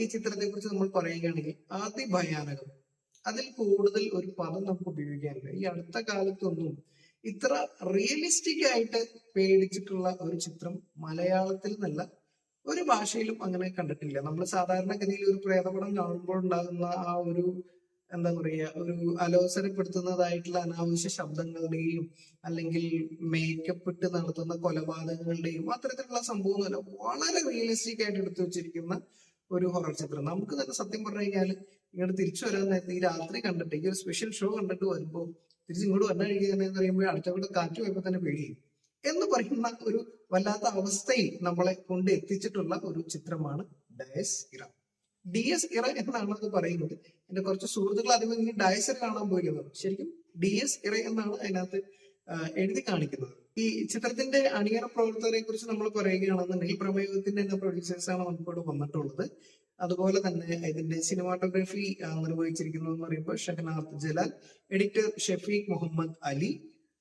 ഈ ചിത്രത്തെ കുറിച്ച് നമ്മൾ പറയുകയാണെങ്കിൽ അതിഭയാനകം അതിൽ കൂടുതൽ ഒരു പദം നമുക്ക് ഉപയോഗിക്കാനില്ല. ഈ അടുത്ത കാലത്തൊന്നും ഇത്ര റിയലിസ്റ്റിക് ആയിട്ട് പേടിച്ചിട്ടുള്ള ഒരു ചിത്രം മലയാളത്തിൽ നിന്നല്ല ഒരു ഭാഷയിലും അങ്ങനെ കണ്ടിട്ടില്ല. നമ്മൾ സാധാരണഗതിയിൽ ഒരു പ്രേതപടം കാണുമ്പോൾ ഉണ്ടാകുന്ന ആ ഒരു എന്താ പറയുക ഒരു അലോസരപ്പെടുത്തുന്നതായിട്ടുള്ള അനാവശ്യ ശബ്ദങ്ങളുടെയും അല്ലെങ്കിൽ മേക്കപ്പ് ഇട്ട് നടത്തുന്ന കൊലപാതകങ്ങളുടെയും അത്തരത്തിലുള്ള സംഭവങ്ങളല്ല വളരെ റിയലിസ്റ്റിക് ആയിട്ട് എടുത്തു വെച്ചിരിക്കുന്ന ഒരു ഹൊറർ ചിത്രം നമുക്ക് തന്നെ സത്യം പറഞ്ഞു കഴിഞ്ഞാൽ ഇങ്ങോട്ട് തിരിച്ചു വരാൻ നേരത്തെ ഈ രാത്രി കണ്ടിട്ട് ഈ ഒരു സ്പെഷ്യൽ ഷോ കണ്ടിട്ട് വരുമ്പോൾ തിരിച്ച് ഇങ്ങോട്ട് വന്നു കഴിയുക എന്ന് പറയുമ്പോൾ അടുത്ത കൂടെ കാറ്റ് പോയപ്പോൾ തന്നെ പേടിയും എന്ന് പറയുന്ന ഒരു വല്ലാത്ത അവസ്ഥയിൽ നമ്മളെ കൊണ്ട് എത്തിച്ചിട്ടുള്ള ഒരു ചിത്രമാണ് ഡയസ് ഇറ. ഡി എസ് ഇറ എന്നാണ് അത് പറയുന്നത്. എന്റെ കുറച്ച് സുഹൃത്തുക്കൾ അധികം ഡയസ് ഇറ കാണാൻ പോയിരുന്നു ശരിക്കും ഡി എസ് ഇറ എന്നാണ് അതിനകത്ത് എഴുതി കാണിക്കുന്നത്. ഈ ചിത്രത്തിന്റെ അണിയറ പ്രവർത്തകരെ കുറിച്ച് നമ്മൾ പറയുകയാണെന്നുണ്ടെങ്കിൽ പ്രമേയത്തിന്റെ തന്നെ പ്രൊഡ്യൂസേഴ്സ് ആണ് നമുക്കിവിടെ വന്നിട്ടുള്ളത്. അതുപോലെ തന്നെ ഇതിന്റെ സിനിമാറ്റോഗ്രാഫി നിർവഹിച്ചിരിക്കുന്നതെന്ന് പറയുമ്പോൾ ഷഹനാഥ് ജലാൽ എഡിറ്റർ ഷഫീഖ് മുഹമ്മദ് അലി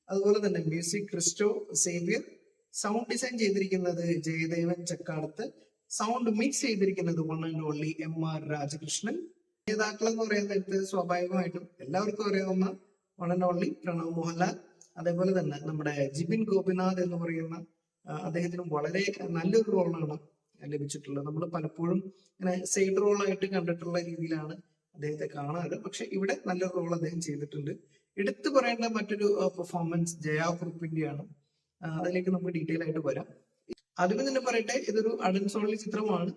അതുപോലെ തന്നെ music Christo Xavier sound design ചെയ്തിരിക്കുന്നത് ജയദേവൻ ചക്കാടത്ത് സൗണ്ട് മിക്സ് ചെയ്തിരിക്കുന്നത് one and only M R Rajakrishnan. നേതാക്കൾ എന്ന് പറയുന്ന സ്വാഭാവികമായിട്ടും എല്ലാവർക്കും അറിയാവുന്ന one and only Pranav Mohanlal. അതേപോലെ തന്നെ നമ്മുടെ ജിബിൻ ഗോപിനാഥ് എന്ന് പറയുന്ന അദ്ദേഹത്തിനും വളരെ നല്ലൊരു റോളാണ് ലഭിച്ചിട്ടുള്ളത്. നമ്മൾ പലപ്പോഴും ഇങ്ങനെ സൈഡ് റോളായിട്ട് കണ്ടിട്ടുള്ള രീതിയിലാണ് അദ്ദേഹത്തെ കാണാറ്. പക്ഷെ ഇവിടെ നല്ലൊരു റോൾ അദ്ദേഹം ചെയ്തിട്ടുണ്ട്. എടുത്തു പറയേണ്ട മറ്റൊരു പെർഫോമൻസ് ജയാ കുറുപ്പിന്റെയാണ്. അതിലേക്ക് നമുക്ക് ഡീറ്റെയിൽ ആയിട്ട് വരാം. ആദ്യമേ തന്നെ പറയട്ടെ ഇതൊരു അഡൻസോളി ചിത്രമാണ്.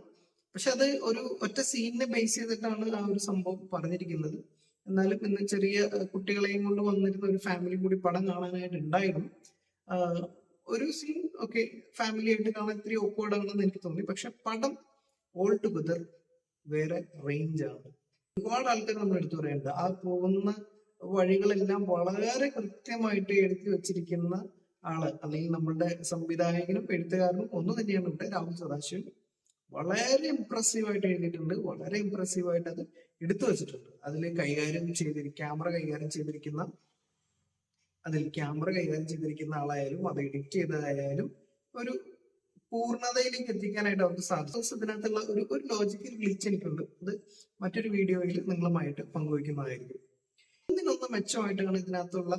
പക്ഷെ അത് ഒരു ഒറ്റ സീനിനെ ബേസ് ചെയ്തിട്ടാണ് ആ ഒരു സംഭവം പറഞ്ഞിരിക്കുന്നത്. എന്നാലും ഇന്ന് ചെറിയ കുട്ടികളെയും കൊണ്ട് വന്നിരുന്ന ഒരു ഫാമിലി കൂടി പടം കാണാനായിട്ട് ഉണ്ടായിരുന്നു. ഒരു സീൻ ഓക്കെ ഫാമിലി ആയിട്ട് കാണാൻ ഇത്തിരി awkward ആണെന്ന് എനിക്ക് തോന്നി. പക്ഷെ പടം ഓൾ ടുഗദർ വേറെ റേഞ്ച് ആണ്. ഒരുപാട് ആൾക്കാർ നമ്മൾ എടുത്തു പറയേണ്ടത് ആ പോകുന്ന വഴികളെല്ലാം വളരെ കൃത്യമായിട്ട് എഴുതി വെച്ചിരിക്കുന്ന ആൾ അല്ലെങ്കിൽ നമ്മളുടെ സംവിധായകനും എഴുത്തുകാരനും ഒന്ന് തന്നെയാണ് ഇവിടെ രാഹുൽ സദാശിവൻ. വളരെ ഇംപ്രസീവ് ആയിട്ട് എഴുതിയിട്ടുണ്ട്. വളരെ ഇംപ്രസീവ് ആയിട്ട് അത് എടുത്തു വെച്ചിട്ടുണ്ട്. അതിൽ കൈകാര്യം ചെയ്തിരി ക്യാമറ കൈകാര്യം ചെയ്തിരിക്കുന്ന അതിൽ ക്യാമറ കൈകാര്യം ചെയ്തിരിക്കുന്ന ആളായാലും അത് എഡിറ്റ് ചെയ്തതായാലും ഒരു പൂർണതയിലേക്ക് എത്തിക്കാനായിട്ട് അവർക്ക് സാധിച്ചു. ഇതിനകത്തുള്ള ഒരു ഒരു ലോജിക്കൽ ഗ്ലിച്ച് എനിക്കുണ്ട്. അത് മറ്റൊരു വീഡിയോയിൽ നിങ്ങളുമായിട്ട് പങ്കുവയ്ക്കുന്നതായിരിക്കും. ഒന്നിനൊന്ന് മെച്ചമായിട്ടാണ് ഇതിനകത്തുള്ള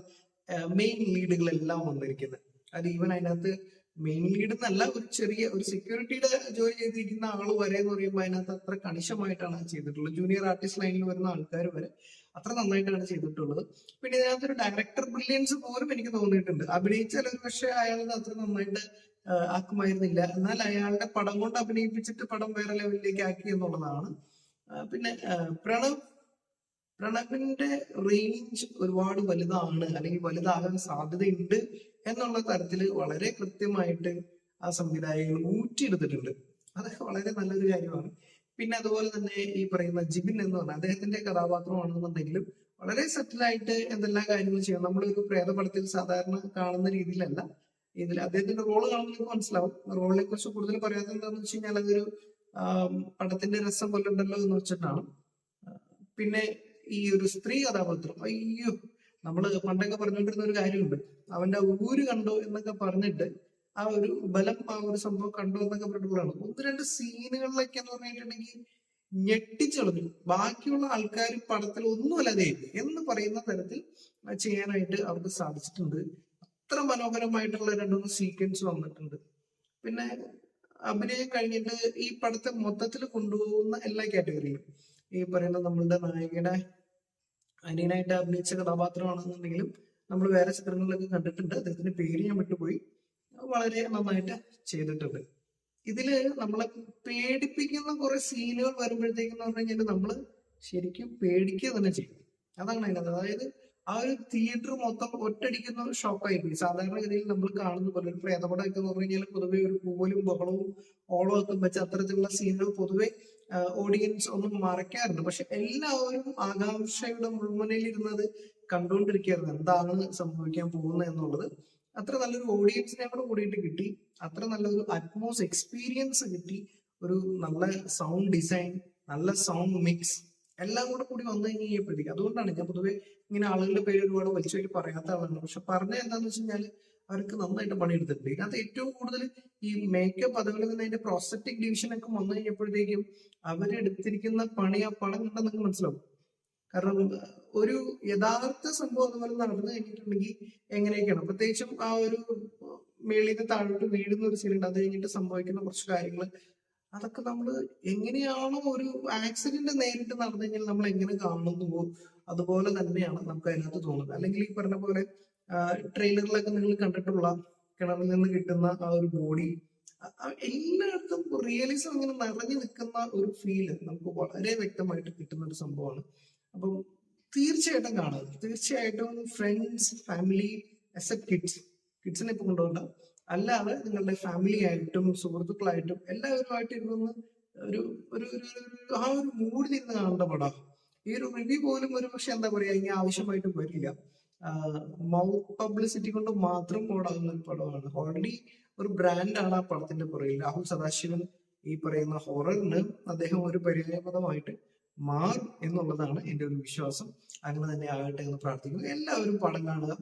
മെയിൻ ലീഡുകളെല്ലാം വന്നിരിക്കുന്നത്. അത് ഈവൻ അതിനകത്ത് മെയിൻ ലീഡ് എന്നല്ല ഒരു ചെറിയ ഒരു സെക്യൂരിറ്റിയുടെ ജോലി ചെയ്തിരിക്കുന്ന ആൾ വരെ എന്ന് പറയുമ്പോൾ അതിനകത്ത് അത്ര കണിശമായിട്ടാണ് ചെയ്തിട്ടുള്ളത്. ജൂനിയർ ആർട്ടിസ്റ്റ് ലൈനിൽ വരുന്ന ആൾക്കാർ വരെ അത്ര നന്നായിട്ടാണ് ചെയ്തിട്ടുള്ളത്. പിന്നെ ഇതിനകത്തൊരു ഡയറക്ടർ ബ്രില്യൻസ് പോലും എനിക്ക് തോന്നിയിട്ടുണ്ട്. അഭിനയിച്ചാൽ ഒരു പക്ഷേ അയാളത് അത്ര നന്നായിട്ട് ആക്കുമായിരുന്നില്ല. എന്നാൽ അയാളുടെ പടം കൊണ്ട് അഭിനയിപ്പിച്ചിട്ട് പടം വേറെ ലെവലിലേക്ക് ആക്കി എന്നുള്ളതാണ്. പിന്നെ പ്രണവ് പ്രണവിന്റെ റേഞ്ച് ഒരുപാട് വലുതാണ് അല്ലെങ്കിൽ വലുതാകാൻ സാധ്യതയുണ്ട് എന്നുള്ള തരത്തിൽ വളരെ കൃത്യമായിട്ട് ആ സംവിധായകൻ ഊറ്റിയെടുത്തിട്ടുണ്ട്. അതൊക്കെ വളരെ നല്ലൊരു കാര്യമാണ്. പിന്നെ അതുപോലെ തന്നെ ഈ പറയുന്ന ജിബിൻ എന്ന് പറഞ്ഞാൽ അദ്ദേഹത്തിന്റെ കഥാപാത്രമാണെന്നുണ്ടെങ്കിലും വളരെ സെറ്റിലായിട്ട് എന്തെല്ലാം കാര്യങ്ങൾ ചെയ്യണം. നമ്മളൊരു പ്രേതപടത്തിൽ സാധാരണ കാണുന്ന രീതിയിലല്ല. ഇതിൽ അദ്ദേഹത്തിന്റെ റോൾ കാണുമ്പോൾ മനസ്സിലാവും. റോളിനെ കുറിച്ച് കൂടുതൽ പറയാത്ത എന്താണെന്ന് വെച്ച് കഴിഞ്ഞാൽ അതൊരു പടത്തിന്റെ രസം കൊല്ലുണ്ടല്ലോ എന്ന് വെച്ചിട്ടാണ്. പിന്നെ ഈ ഒരു സ്ത്രീ കഥാപാത്രം. അയ്യോ നമ്മൾ പണ്ടൊക്കെ പറഞ്ഞുകൊണ്ടിരുന്ന ഒരു കാര്യമുണ്ട്. അവന്റെ ഊര് കണ്ടോ എന്നൊക്കെ പറഞ്ഞിട്ട് ആ ഒരു ബലം ആ ഒരു സംഭവം കണ്ടോ എന്നൊക്കെ പറഞ്ഞിട്ടുള്ളതാണ് ഒന്ന് രണ്ട് സീനുകളിലൊക്കെ എന്ന് പറഞ്ഞിട്ടുണ്ടെങ്കിൽ ഞെട്ടിച്ചളഞ്ഞു. ബാക്കിയുള്ള ആൾക്കാർ പടത്തിൽ ഒന്നുമല്ലാതെ എന്ന് പറയുന്ന തരത്തിൽ ചെയ്യാനായിട്ട് അവർക്ക് സാധിച്ചിട്ടുണ്ട്. അത്ര മനോഹരമായിട്ടുള്ള രണ്ടുമൂന്ന് സീക്വൻസ് വന്നിട്ടുണ്ട്. പിന്നെ അഭിനയം കഴിഞ്ഞിട്ട് ഈ പടത്തെ മൊത്തത്തിൽ കൊണ്ടുപോകുന്ന എല്ലാ കാറ്റഗറിയിലും ഈ പറയുന്ന നമ്മളുടെ നായികയുടെ അനിയനായിട്ട് അഭിനയിച്ച കഥാപാത്രമാണെന്നുണ്ടെങ്കിലും നമ്മൾ വേറെ ചിത്രങ്ങളിലൊക്കെ കണ്ടിട്ടുണ്ട്. അദ്ദേഹത്തിന്റെ പേര് ഞാൻ വിട്ടുപോയി. വളരെ നന്നായിട്ട് ചെയ്തിട്ടുണ്ട്. ഇതിൽ നമ്മളെ പേടിപ്പിക്കുന്ന കുറെ സീനുകൾ വരുമ്പോഴത്തേക്കെന്ന് പറഞ്ഞു കഴിഞ്ഞാൽ നമ്മൾ ശരിക്കും പേടിക്കുക തന്നെ ചെയ്യും. അതാണ് അതിനകത്ത്. അതായത് ആ ഒരു തിയേറ്റർ മൊത്തം ഒറ്റടിക്കുന്ന ഒരു ഷോക്കായി സാധാരണ സാധാരണഗതിയിൽ നമ്മൾ കാണുന്ന പോലെ ഒരു പ്രേതപടമൊക്കെ എന്ന് പറഞ്ഞു കഴിഞ്ഞാൽ പൊതുവെ ഒരു പൂവലും ബഹളവും ഓളം ഒക്കെ വെച്ച് അത്തരത്തിലുള്ള സീനുകൾ പൊതുവെ ഓഡിയൻസ് ഒന്നും മറക്കാറുണ്ട് പക്ഷെ എല്ലാവരും ആകാംക്ഷയുടെ മുൾമുനയിലിരുന്നത് കണ്ടുകൊണ്ടിരിക്കുകയായിരുന്നു. എന്താണ് സംഭവിക്കാൻ പോകുന്നത് എന്നുള്ളത്. അത്ര നല്ലൊരു ഓഡിയൻസിനെ കൂടെ കൂടിയിട്ട് കിട്ടി. അത്ര നല്ലൊരു അറ്റ്മോസ് എക്സ്പീരിയൻസ് കിട്ടി. ഒരു നല്ല സൗണ്ട് ഡിസൈൻ നല്ല സൗണ്ട് മിക്സ് എല്ലാം കൂടെ കൂടി വന്നു കഴിഞ്ഞപ്പോഴത്തേക്ക് അതുകൊണ്ടാണ് ഞാൻ പൊതുവെ ഇങ്ങനെ ആളുകളുടെ പേര് ഒരുപാട് വലിച്ചു പറയാത്ത ആളാണ്. പക്ഷെ പറഞ്ഞ എന്താന്ന് വെച്ച് കഴിഞ്ഞാൽ അവർക്ക് നന്നായിട്ട് പണിയെടുത്തിട്ടുണ്ട്. ഇതിനകത്ത് ഏറ്റവും കൂടുതൽ ഈ മേക്കപ്പ് അതുപോലെ തന്നെ അതിന്റെ പ്രോസറ്റിക് ഡിവിഷൻ ഒക്കെ വന്നു കഴിഞ്ഞപ്പോഴത്തേക്കും അവരെടുത്തിരിക്കുന്ന പണി ആ പണം കണ്ടാൽ നിങ്ങൾക്ക് മനസ്സിലാവും. കാരണം ഒരു യഥാർത്ഥ സംഭവം അതുപോലെ നടന്നു കഴിഞ്ഞിട്ടുണ്ടെങ്കിൽ എങ്ങനെയൊക്കെയാണ്? പ്രത്യേകിച്ചും ആ ഒരു മേളിൽ താഴോട്ട് വീഴുന്ന ഒരു സീനുണ്ട് അത് കഴിഞ്ഞിട്ട് സംഭവിക്കുന്ന കുറച്ച് കാര്യങ്ങൾ അതൊക്കെ നമ്മൾ എങ്ങനെയാണോ ഒരു ആക്സിഡന്റ് നേരിട്ട് നടന്നു കഴിഞ്ഞാൽ നമ്മൾ എങ്ങനെ കാണുന്നുവോ അതുപോലെ തന്നെയാണ് നമുക്ക് അതിനകത്ത് തോന്നുന്നത്. അല്ലെങ്കിൽ ഈ പറഞ്ഞ പോലെ ട്രെയിലറിലൊക്കെ നിങ്ങൾ കണ്ടിട്ടുള്ള കിണറിൽ നിന്ന് കിട്ടുന്ന ആ ഒരു ബോഡി എല്ലായിടത്തും റിയലിസം ഇങ്ങനെ നിറഞ്ഞു നിൽക്കുന്ന ഒരു ഫീൽ നമുക്ക് വളരെ വ്യക്തമായിട്ട് കിട്ടുന്ന ഒരു സംഭവമാണ്. അപ്പം തീർച്ചയായിട്ടും കാണുക തീർച്ചയായിട്ടും ഫ്രണ്ട്സ് ഫാമിലി എക്സെപ്റ്റ് കിഡ്സ് കിഡ്സിനെ ഇപ്പൊ കൊണ്ടുപോകണ്ട അല്ലാതെ നിങ്ങളുടെ ഫാമിലി ആയിട്ടും സുഹൃത്തുക്കളായിട്ടും എല്ലാവരുമായിട്ട് ഇരുന്ന് ഒരു ഒരു ആ ഒരു മൂഡിൽ ഇരുന്ന് കാണേണ്ട പടം. ഈ ഒരു റിവ്യൂ പോലും ഒരു പക്ഷെ എന്താ പറയാ ഇനി ആവശ്യമായിട്ട് വരില്ല. മൗത്ത് പബ്ലിസിറ്റി കൊണ്ട് മാത്രം ഓടാകുന്ന ഒരു പടമാണ്. ഓൾറെഡി ഒരു ബ്രാൻഡാണ് ആ പടത്തിന്റെ പുറകിൽ. രാഹുൽ സദാശിവൻ ഈ പറയുന്ന ഹൊററിന് അദ്ദേഹം ഒരു പര്യായപദമായിട്ട് മാറും എന്നുള്ളതാണ് എന്റെ ഒരു വിശ്വാസം. അങ്ങനെ തന്നെ ആകട്ടെ എന്ന് പ്രാർത്ഥിക്കുന്നു. എല്ലാവരും പടം കാണുക.